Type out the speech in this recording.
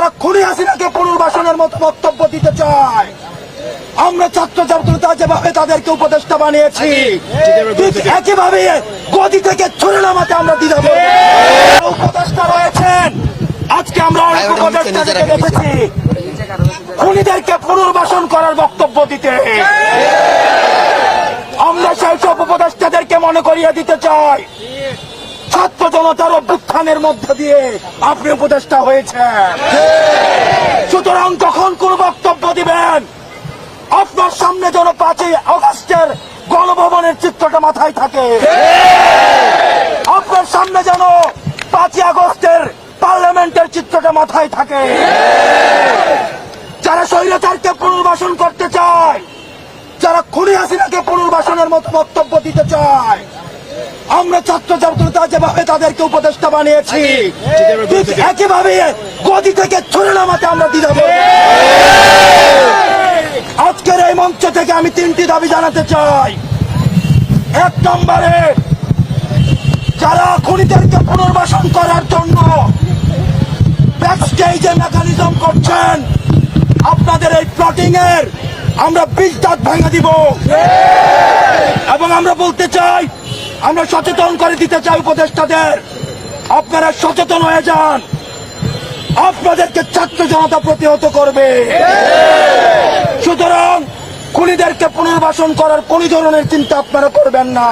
যারা খুনি হাসিনাকে পুনর্বাসনের মতো বক্তব্য দিতে চায় আমরা ছাত্র ছাত্রতা যেভাবে তাদেরকে উপদেষ্টা বানিয়েছি ঠিক একইভাবে গদি থেকে ছুড়ে নামাতে আমরা দিতে উপদেষ্টা রয়েছেন আজকে আমরা অনেক উপদেষ্টা দেখেছি। খুনিদেরকে পুনর্বাসন করার বক্তব্য দিতে। আমরা সেই সব উপদেষ্টাদেরকে মনে করিয়ে দিতে চাই। ছাত্র জনতার অভ্যুত্থানের মধ্য দিয়ে আপনি উপদেষ্টা হয়েছেন। সুতরাং কখন কোন বক্তব্য দিবেন, আপনার সামনে যেন পাঁচই আগস্টের গণভবনের চিত্রটা মাথায় থাকে। আপনার সামনে যেন পাঁচই আগস্টের পার্লামেন্টের চিত্রটা মাথায় থাকে। যারা স্বৈরাচারকে পুনর্বাসন করতে চায়, যারা খুনি হাসিনাকে পুনর্বাসনের মতো বক্তব্য দিতে চায় আমরা ছাত্র ছাত্রতা যেভাবে তাদেরকে উপদেষ্টা বানিয়েছি। ঠিক একইভাবে গদি থেকে ছুড়ে নামাতে আমরা দিতে আজকের এই মঞ্চ থেকে আমি তিনটি দাবি জানাতে চাই। এক নম্বরে যারা খুনিদেরকে পুনর্বাসন করার জন্য ব্যাকস্টেজে মেকানিজম করছেন আপনাদের এই প্লটিং এর আমরা বিষ দাঁত ভেঙে দিব। এবং আমরা বলতে চাই আমরা সচেতন করে দিতে চাই উপদেষ্টাদের। আপনারা সচেতন হয়ে যান। আপনাদেরকে ছাত্র জনতা প্রতিহত করবে। সুতরাং খুনিদেরকে পুনর্বাসন করার কোন ধরনের চিন্তা আপনারা করবেন না।